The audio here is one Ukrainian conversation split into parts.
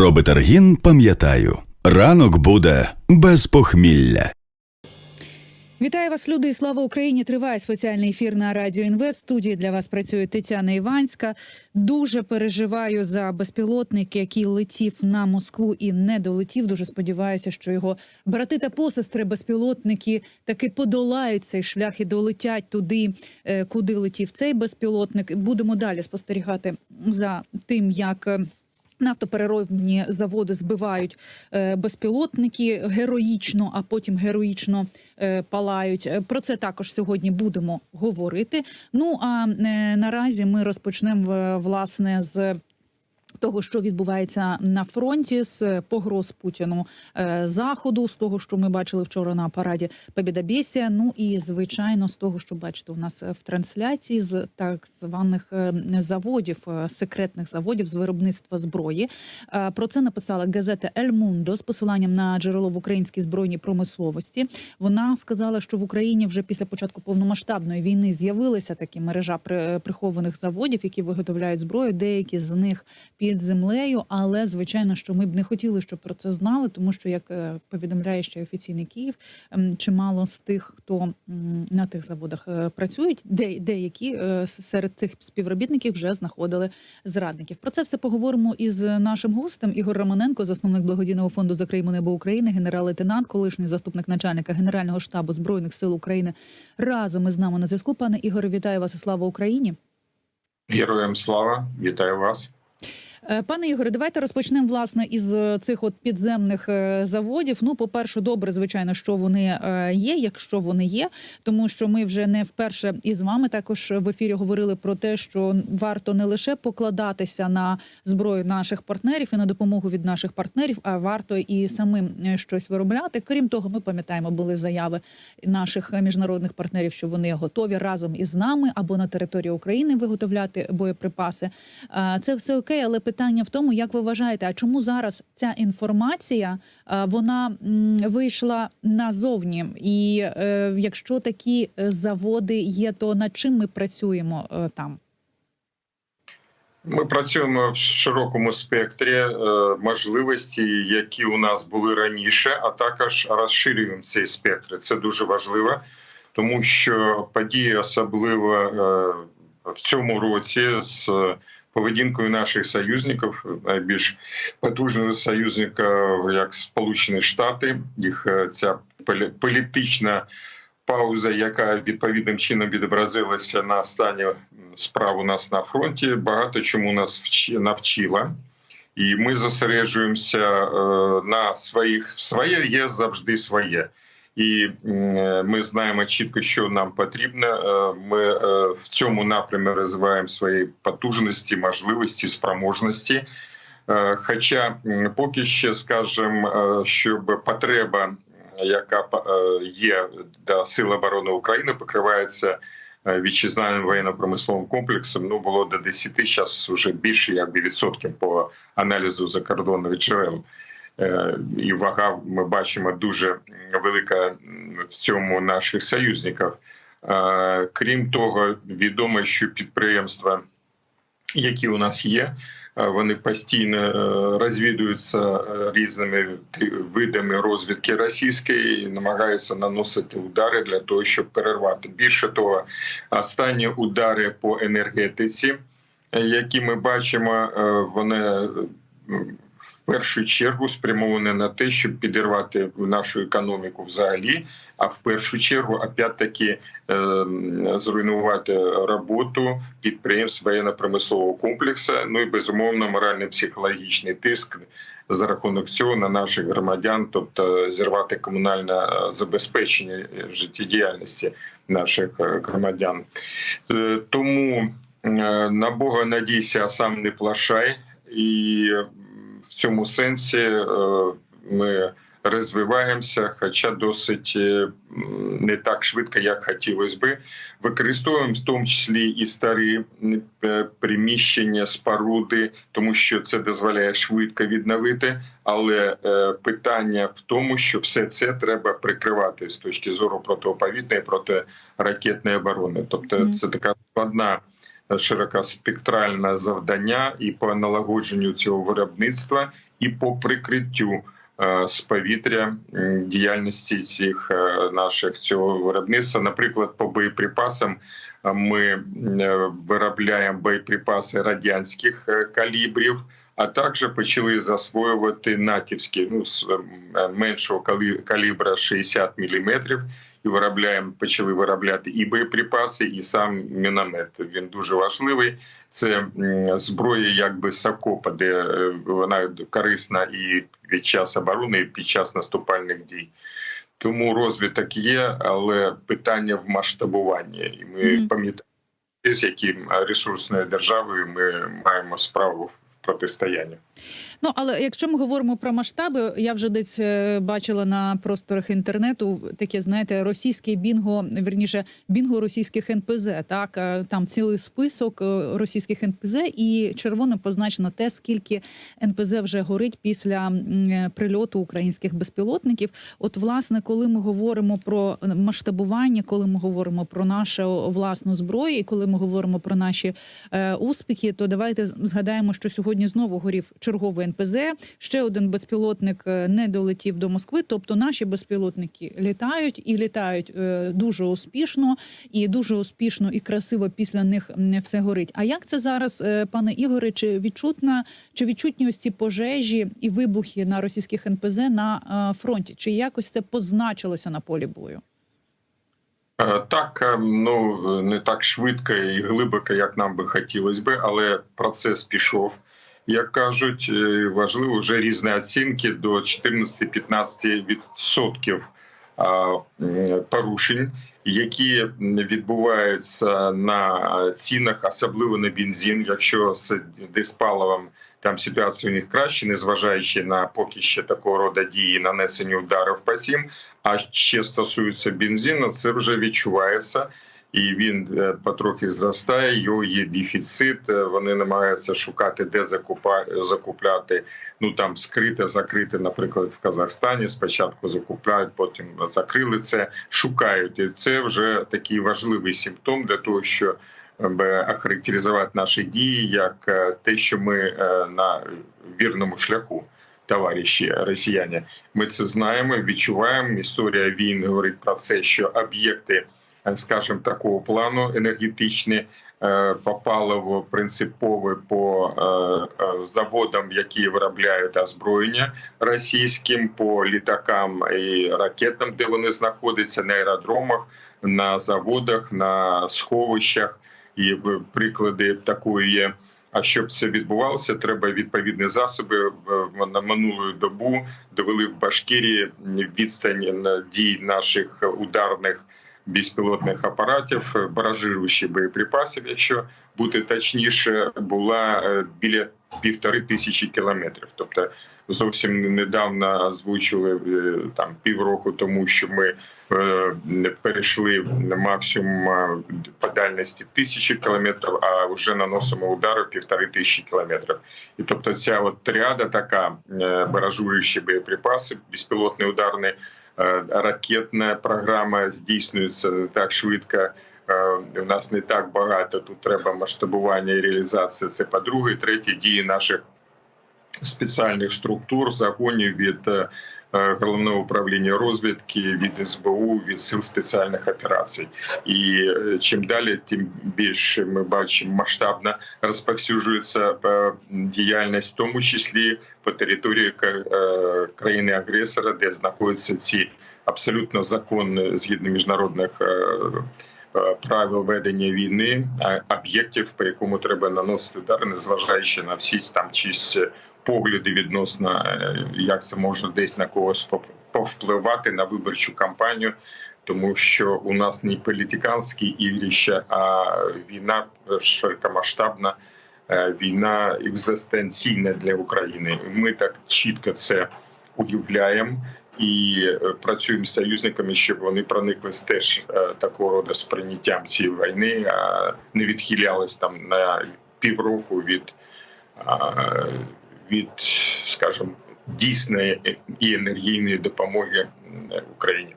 Про Бетаргін пам'ятаю. Ранок буде без похмілля. Вітаю вас, люди, і слава Україні! Триває спеціальний ефір на радіо Інвест. Студії для вас працює Тетяна Іванська. Дуже переживаю за безпілотник, який летів на Москву і не долетів. Дуже сподіваюся, що його брати та посестри безпілотники таки подолають цей шлях і долетять туди, е, куди летів цей безпілотник. Будемо далі спостерігати за тим, як. Нафтопереробні заводи збивають е, безпілотники героїчно, а потім героїчно е, палають. Е, Про це також сьогодні будемо говорити. Ну а наразі ми розпочнемо власне з. Того, що відбувається на фронті, з погроз Путіну е, заходу, з того, що ми бачили вчора на параді Побєдобєсія, Ну і звичайно, з того, що бачите у нас в трансляції з так званих е, заводів, е, секретних заводів з виробництва зброї. Е, Про це написала газета Ель Мундо з посиланням на джерело в українській збройній промисловості. Вона сказала, що в Україні вже після початку повномасштабної війни з'явилася такі мережа при- прихованих заводів, які виготовляють зброю. Деякі з них під землею. Але звичайно, що ми б не хотіли, щоб про це знали, тому що як е, повідомляє ще офіційний Київ, чимало з тих, хто на тих заводах е, працюють, де деякі е, серед цих співробітників вже знаходили зрадників. Про це все поговоримо із нашим гостем Ігор Романенко, засновник благодійного фонду «Закриємо небо України, генерал-лейтенант, колишній заступник начальника Генерального штабу збройних сил України. Разом із нами на зв'язку. Пане Ігоре, вітаю вас і слава Україні. Героям слава, вітаю вас. Е, Пане Ігоре, давайте розпочнемо власне із е, цих от підземних е, заводів. Ну, по-перше, добре, звичайно, що вони є, якщо вони є, тому що ми вже не вперше із вами також в ефірі говорили про те, що варто не лише покладатися на зброю наших партнерів і на допомогу від наших партнерів, а варто і самим щось виробляти. Крім того, ми пам'ятаємо, були заяви наших міжнародних партнерів, що вони готові разом із нами або на території України виготовляти боєприпаси. Це все окей, але питання в тому, як ви вважаєте, а чому зараз ця інформація вона вийшла назовні? І е, якщо такі е, заводи є, то над чим ми працюємо е, там? Ми працюємо в широкому спектрі е, можливості, які у нас були раніше, а також розширюємо цей спектр. Це дуже важливо, тому що події, особливо е, в цьому році, з поведінкою наших союзників, найбільш потужного союзника, як Сполучені Штати, їх е, ця полі- політична пауза, яка відповідним чином відобразилася на стані справ у нас на фронті, багато чому нас вчи- навчила. І ми зосереджуємося е, на своїх своє є завжди своє. І ми знаємо чітко, що нам потрібно. Е, Ми е, в цьому напрямі розвиваємо свої потужності, можливості, спроможності. Е, Хоча поки ще скажемо, щоб потреба, яка е, є до Сил оборони України, покривається е, вітчизняним воєнно-промисловим комплексом. Ну було до 10, зараз вже більше якби відсотків по аналізу закордонних джерел. Е, І вага ми бачимо дуже велика в цьому наших союзників. Е, Крім того, відомо, що підприємства, які у нас є, е, вони постійно розвідуються різними видами розвідки російської і намагаються наносити удари для того, щоб перервати. Більше того, останні удари по енергетиці, які ми бачимо, вони першу чергу спрямовані на те, щоб підірвати нашу економіку взагалі, а в першу чергу, опять-таки, е, зруйнувати роботу підприємств воєнно-промислового комплексу. Ну і безумовно морально-психологічний тиск за рахунок цього на наших громадян, тобто зірвати комунальне е, забезпечення життєдіяльності наших е, громадян. Е, Тому на Бога надійся, а сам не плашай, і цьому сенсі е, ми розвиваємося, хоча досить е, не так швидко, як хотілося би. Використовуємо в тому числі і старі е, приміщення, споруди, тому що це дозволяє швидко відновити. Але питання в тому, що все це треба прикривати з точки зору протиповітної протиракетної оборони. Тобто, це така складна широкоспектральне завдання і по налагодженню цього виробництва, і по прикриттю е, з повітря діяльності цих е, наших цього виробництва. Наприклад, по боєприпасам е, ми виробляємо боєприпаси радянських калібрів. А також почали засвоювати натівські ну з меншого калібра 60 мм, і виробляємо, почали виробляти і боєприпаси, і сам міномет. Він дуже важливий. Це зброя, якби сокопа, де е, вона корисна і під час оборони, і під час наступальних дій. Тому розвиток є, але питання в масштабуванні. І ми Мгм. пам'ятаємо, з яким ресурсною державою ми маємо справу в протистоянні. Ну але якщо ми говоримо про масштаби, я вже десь е, бачила на просторах інтернету таке, знаєте, російське бінго, вірніше бінго російських НПЗ. Так Е, там цілий список е, російських НПЗ, і червоним позначено те, скільки НПЗ вже горить після прильоту українських безпілотників. От, власне, коли ми говоримо про масштабування, коли ми говоримо про нашу власну зброю, і коли ми говоримо про наші е, успіхи, то давайте згадаємо, що сьогодні знову горів черговий НПЗ. Ще один безпілотник е, не долетів до Москви. Тобто наші безпілотники літають і літають е, дуже успішно, і дуже успішно і красиво після них м, все горить. А як це зараз, е, пане Ігоре? Чи відчутна чи відчутні ось ці пожежі і вибухи на російських НПЗ на фронті? Чи якось це позначилося на полі бою? Так, ну не так швидко і глибоко, як нам би хотілося би, але процес пішов. Як кажуть, е, важливо вже різні оцінки до 14-15% порушень, які відбуваються на цінах, особливо на бензин, якщо з диспаливом там ситуація у них краще, незважаючи на поки ще такого роду дії нанесення ударів по сім. А ще стосується бензину, це вже відчувається. І він е, потрохи зростає. Його є дефіцит. е, Вони намагаються шукати, де закупляти. Ну там скрите, закрите, наприклад, в Казахстані. Спочатку закупляють, потім закрили це, шукають. І це вже такий важливий симптом для того, що би охарактеризувати наші дії як е, те, що ми е, на вірному шляху. Товариші росіяни, ми це знаємо, відчуваємо. Історія війн говорить про це, що об'єкти, е, скажімо, такого плану енергетичні е, по паливу принципові по е, е, заводам, які виробляють озброєння російським, по літакам і ракетам, де вони знаходяться на аеродромах, на заводах, на сховищах. І е, приклади такої є. А щоб це відбувалося, треба відповідні засоби. На минулу добу довели в Башкирії відстань дій наших ударних безпілотних апаратів, баражируючі боєприпасів, якщо бути точніше, була е, біля півтори тисячі кілометрів. Тобто зовсім недавно озвучили е, там півроку тому, що ми е, перейшли на максимум е, по дальності тисячі кілометрів, а вже наносимо удари півтори тисячі кілометрів. І тобто ця от тріада така е, баражуючі боєприпаси, безпілотний ударний, е, ракетна програма здійснюється так швидко. Е, У нас не так багато. Тут треба масштабування і реалізація. Це по-друге, третє дії наших спеціальних структур, загонів від е, головного управління розвідки, від СБУ, від сил спеціальних операцій. І е, чим далі, тим більше ми бачимо масштабно розповсюджується е, діяльність, в тому числі по території країни агресора, де знаходяться ці абсолютно законні згідно міжнародних. е, е, Правил ведення війни об'єктів, по якому треба наносити удари, незважаючи на всі там чиїсь погляди відносно е, як це може десь на когось повпливати на виборчу кампанію, тому що у нас не політиканські ігрища, а війна широкомасштабна, е, війна екзистенційна для України. Ми так чітко це уявляємо. І е, працюємо з союзниками, щоб вони прониклись теж е, такого роду сприйняттям цієї війни, а не відхилялись там на півроку від, від скажімо, дійсної і енергійної допомоги Україні.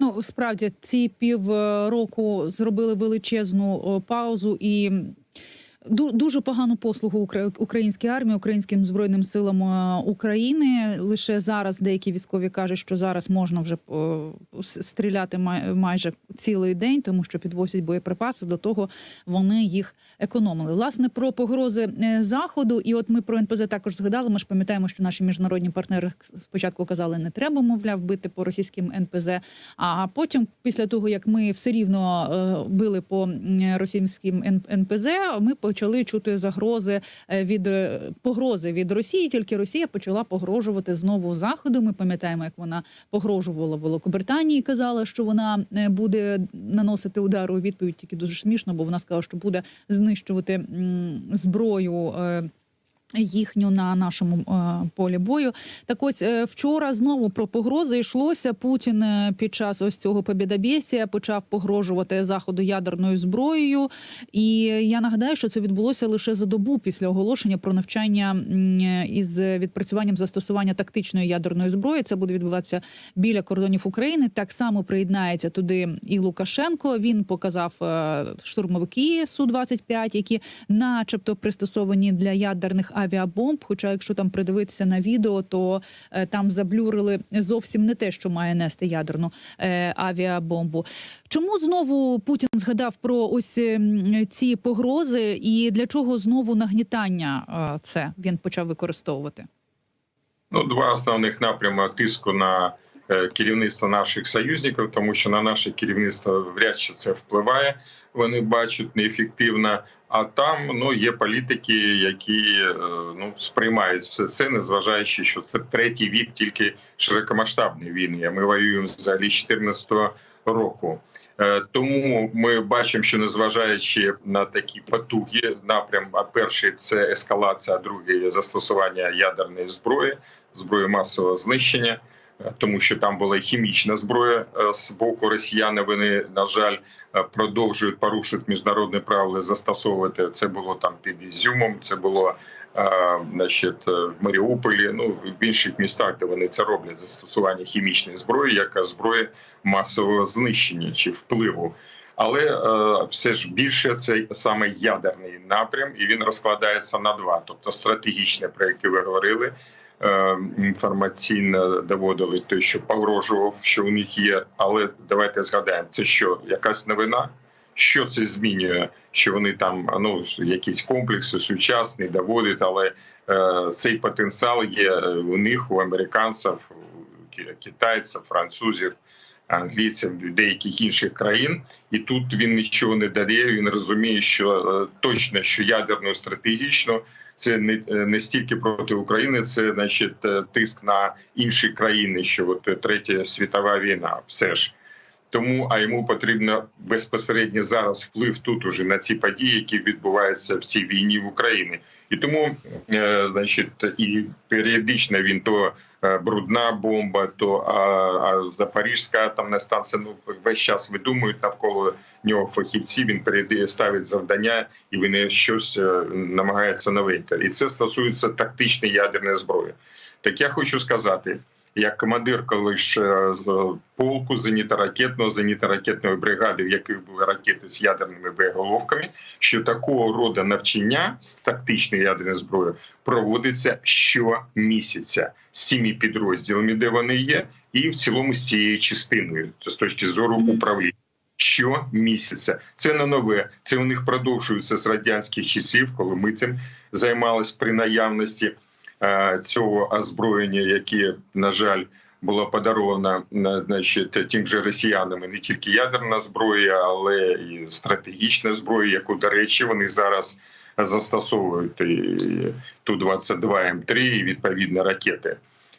Ну справді ці півроку зробили величезну паузу і. Ду- дуже погану послугу Укра- українській армії, українським збройним силам е, України. Лише зараз деякі військові кажуть, що зараз можна вже е, стріляти май- майже цілий день, тому що підвозять боєприпаси. До того вони їх економили. Власне про погрози е, заходу, і от ми про НПЗ також згадали. Ми ж пам'ятаємо, що наші міжнародні партнери спочатку казали, не треба, мовляв, бити по російським НПЗ. А потім, після того як ми все рівно били по російським НПЗ, ми почали чути загрози е, від е, погрози від Росії. Тільки Росія почала погрожувати знову заходу. Ми пам'ятаємо, як вона погрожувала Великобританії. Казала, що вона е, буде наносити удару у відповідь. Тільки дуже смішно, бо вона сказала, що буде знищувати зброю. Е, Їхню на нашому е, полі бою. Так ось е, вчора знову про погрози йшлося. Путін е, під час ось цього побєдобєсія почав погрожувати заходу ядерною зброєю. І я нагадаю, що це відбулося лише за добу після оголошення про навчання м, із відпрацюванням застосування тактичної ядерної зброї. Це буде відбуватися біля кордонів України. Так само приєднається туди і Лукашенко. Він показав е, штурмовики су 25 які, начебто, пристосовані для ядерних авіабомб. Хоча, якщо там придивитися на відео, то е, там заблюрили зовсім не те, що має нести ядерну е, авіабомбу. Чому знову Путін згадав про ось ці погрози, і для чого знову нагнітання е, це він почав використовувати? Ну, два основних напрями тиску на е, керівництво наших союзників, тому що на наше керівництво вряд чи це впливає. Вони бачать неефективно. А там ну є політики, які е, ну сприймають все це, незважаючи, що це третій вік тільки широкомасштабної війни. А ми воюємо взагалі з 14-го року. Е, Тому ми бачимо, що незважаючи на такі потуги, напрям, а перший це ескалація, а другий застосування ядерної зброї, зброї масового знищення, тому що там була хімічна зброя е, з боку росіян. Вони на жаль е, продовжують порушувати міжнародні правила, застосовувати це було там під Ізюмом, це було. е, Значить, в Маріуполі, ну в інших містах, де вони це роблять, застосування хімічної зброї, яка зброя масового знищення чи впливу. Але е, все ж більше це саме ядерний напрям, і він розкладається на два: тобто стратегічне, про яке ви говорили, інформаційно доводили те, що погрожував, що у них є. Але давайте згадаємо, це що якась новина. Що це змінює? Що вони там ну якісь комплекси сучасні доводять, але е, цей потенціал є у них, у американців, китайців, французів, англійців, деяких інших країн, і тут він нічого не дає. Він розуміє, що е, точно що ядерно стратегічно це не, е, не стільки проти України, це значить е, тиск на інші країни, що от третя світова війна, все ж. Тому а йому потрібно безпосередньо зараз вплив тут уже на ці події, які відбуваються в цій війні в Україні. І тому, е, значить, і періодично він то е, брудна бомба, то а, а Запорізька атомна станція. Ну весь час видумують навколо нього фахівці. Він перед ставить завдання, і вони щось е, намагаються новеньке. І це стосується тактичної ядерної зброї. Так я хочу сказати. Як командир колись е, полку зенітно-ракетного зенітно-ракетної бригади, в яких були ракети з ядерними боєголовками, що такого роду навчання з тактичної ядерної зброї проводиться щомісяця з цими підрозділами, де вони є, і в цілому з цією частиною з точки зору управління. Щомісяця це не нове. Це у них продовжується з радянських часів, коли ми цим займалися при наявності цього озброєння, яке, на жаль, було подаровано на- значить, тим же росіянами не тільки ядерна зброя, але і стратегічна зброя, яку, до речі, вони зараз застосовують і ту 22 М3 і відповідно ракети.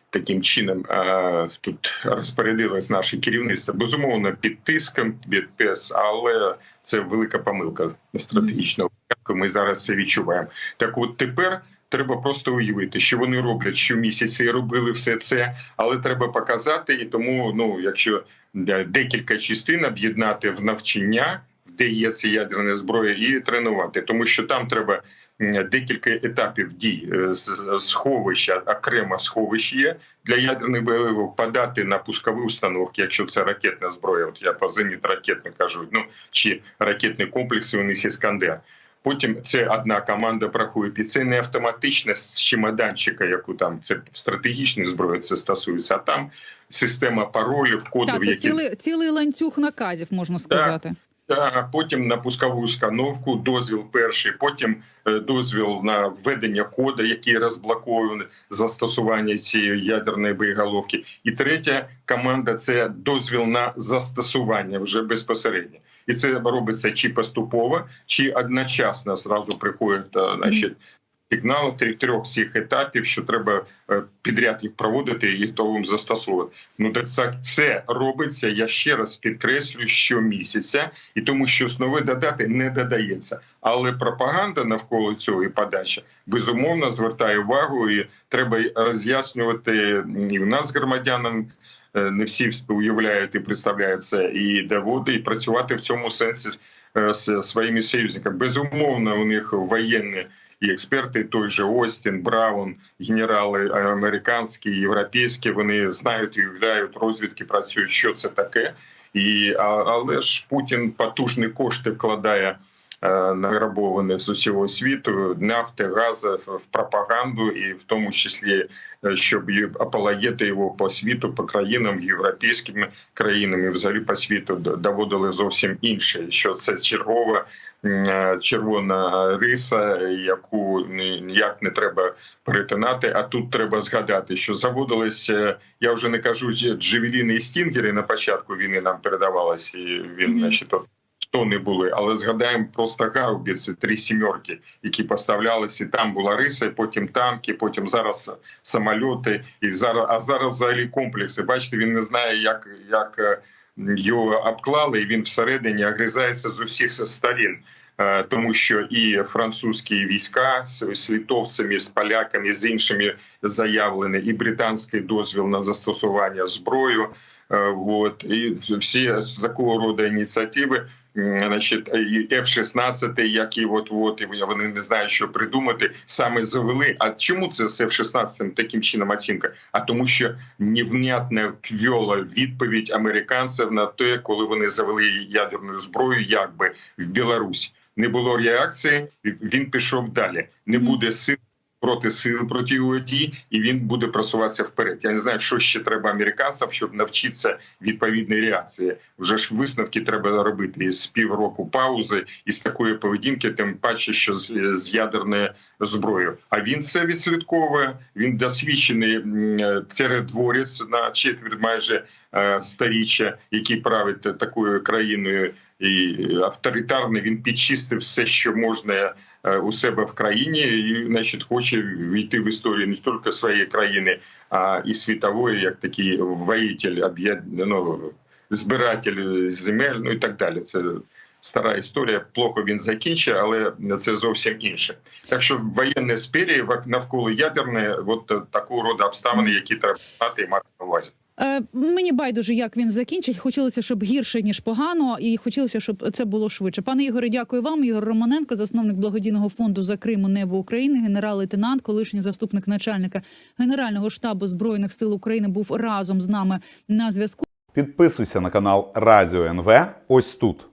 Таким чином е, тут розпорядилось наше керівництво безумовно під тиском від ПЕС, але це велика помилка стратегічного порядку. Ми зараз це відчуваємо. Так, от тепер треба просто уявити, що вони роблять щомісяця і робили все це, але треба показати. І тому, ну якщо декілька частин об'єднати в навчання, де є ця ядерна зброя, і тренувати, тому що там треба. Декілька етапів дій Е, сховища, окремо сховище є для ядерних бойових, подати на пускові установки, якщо це ракетна зброя. От я по зенітно ракетно кажу, ну чи ракетні комплекси у них іскандер. Потім це одна команда проходить, і це не автоматично з чемоданчика, яку там це в стратегічній зброї це стосується. А там система паролів, кодів, Так, це які цілий, цілий ланцюг наказів, можна сказати. Та потім на пускову установку дозвіл перший, потім е, дозвіл на введення кода, який розблоковує застосування цієї ядерної боєголовки. І третя команда це дозвіл на застосування вже безпосередньо. І це робиться чи поступово, чи одночасно зразу приходять е, значить, сигнали трьох трьох цих етапів, що треба е, підряд їх проводити і готовим застосовувати. Ну так це, це робиться. Я ще раз підкреслю щомісяця, і тому що нове додати не додається. Але пропаганда навколо цього і подача безумовно звертає увагу, і треба роз'яснювати і в нас громадянам. Е, Не всі уявляють і представляють це і доводить, і працювати в цьому сенсі е, з своїми союзниками. Безумовно, у них воєнні і експерти, той же Остін, Браун, генерали американські, європейські, вони знають і уявляють розвідки, працюють, що це таке. І але ж Путін потужні кошти вкладає е, награбоване з усього світу нафти, гази в пропаганду, і в тому числі е, щоб і апологети його по світу, по країнам, європейськими країнами, взагалі по світу доводили зовсім інше. Що це чергова е, червона риса, яку ніяк не треба перетинати. А тут треба згадати, що заводились. е, Я вже не кажу джевеліни і стінгери на початку війни нам передавалось, і він значить, от що не були, але згадаємо просто гаубіці, три сімерки, які поставлялися. Там була риса, потім танки, потім зараз самольоти, і зараз а зараз взагалі комплекси. Бачите, він не знає, як, як е, його обклали, і він всередині огризається з усіх сторін. Е, Тому що і французькі війська з з з поляками, з іншими заявлені, і британський дозвіл на застосування зброю. Е, Вот і всі такого роду ініціативи, значить, і F-16, які от от і вони не знають, що придумати, саме завели. А чому це з F-16 таким чином оцінка? А тому, що невнятна квьола відповідь американців на те, коли вони завели ядерну зброю, якби в Білорусь. Не було реакції, він пішов далі. Не буде сил проти сил проти УАТ, і він буде просуватися вперед. Я не знаю, що ще треба американцям, щоб навчитися відповідної реакції. Вже ж висновки треба робити із півроку паузи, із такої поведінки, тим паче, що з, ядерною зброєю. А він це відслідковує. Він досвідчений е, на четверть майже сторіччя, який править такою країною. І авторитарний він підчистив все, що можна е, у себе в країні, і значить хоче війти в історію не тільки своєї країни, а і світової, як такий воїтель, ну, збиратель земель, ну і так далі. Це стара історія. Плохо він закінчить, але це зовсім інше. Так що воєнне сперії навколо ядерне, от такого роду обставини, які треба знати і мати на увазі. Е, мені байдуже, як він закінчить. Хотілося, щоб гірше ніж погано, і хотілося, щоб це було швидше. Пане Ігоре, дякую вам. Ігор Романенко, засновник благодійного фонду за Криму Небо України, генерал-лейтенант, колишній заступник начальника Генерального штабу збройних сил України, був разом з нами на зв'язку. Підписуйся на канал Радіо НВ ось тут.